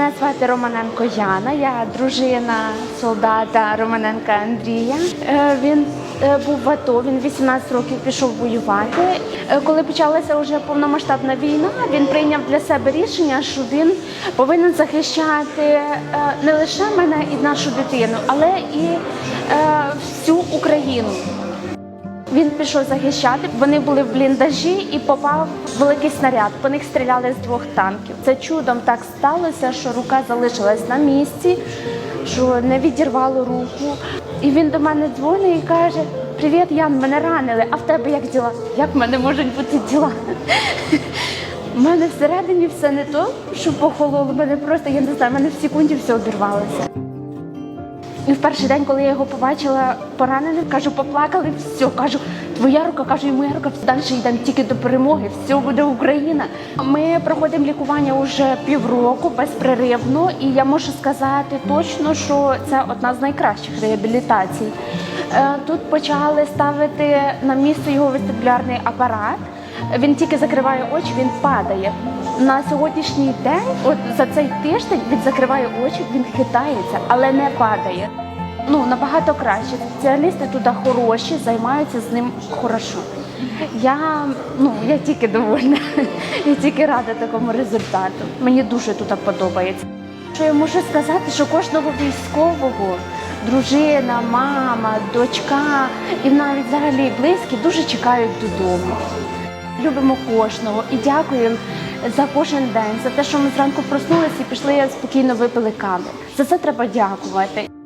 Мене звати Романенко Яна, я дружина солдата Романенка Андрія. Е, Він е, був в АТО, він 18 років пішов воювати. Е, Коли почалася вже повномасштабна війна, він прийняв для себе рішення, що він повинен захищати не лише мене і нашу дитину, але і всю Україну. Він пішов захищати. Вони були в бліндажі і попав великий снаряд. По них стріляли з двох танків. Це чудом так сталося, що рука залишилась на місці, що не відірвало руку. І він до мене дзвонить і каже: Привіт, Ян, мене ранили. А в тебе як діла? Як в мене можуть бути діла? У мене всередині все не то, що похололо. Мене просто я не знаю, мене в секунді все обірвалося. І в перший день, коли я його побачила пораненим, кажу, поплакали, все, кажу, твоя рука, кажу, і моя рука, далі йдемо тільки до перемоги, все буде Україна. Ми проходимо лікування вже півроку безперервно, і я можу сказати точно, що це одна з найкращих реабілітацій. Е, Тут почали ставити на місце його вестибулярний апарат. Він тільки закриває очі, він падає. На сьогоднішній день, от за цей тиждень, він закриває очі, він хитається, але не падає. Ну набагато краще. Спеціалісти туди хороші, займаються з ним хорошо. Я ну я тільки довольна, я тільки рада такому результату. Мені дуже тут подобається. Що я можу сказати, що кожного військового дружина, мама, дочка і навіть взагалі близькі дуже чекають додому. Любимо кожного і дякуємо за кожен день, за те, що ми зранку проснулися і пішли спокійно випили каву. За це треба дякувати.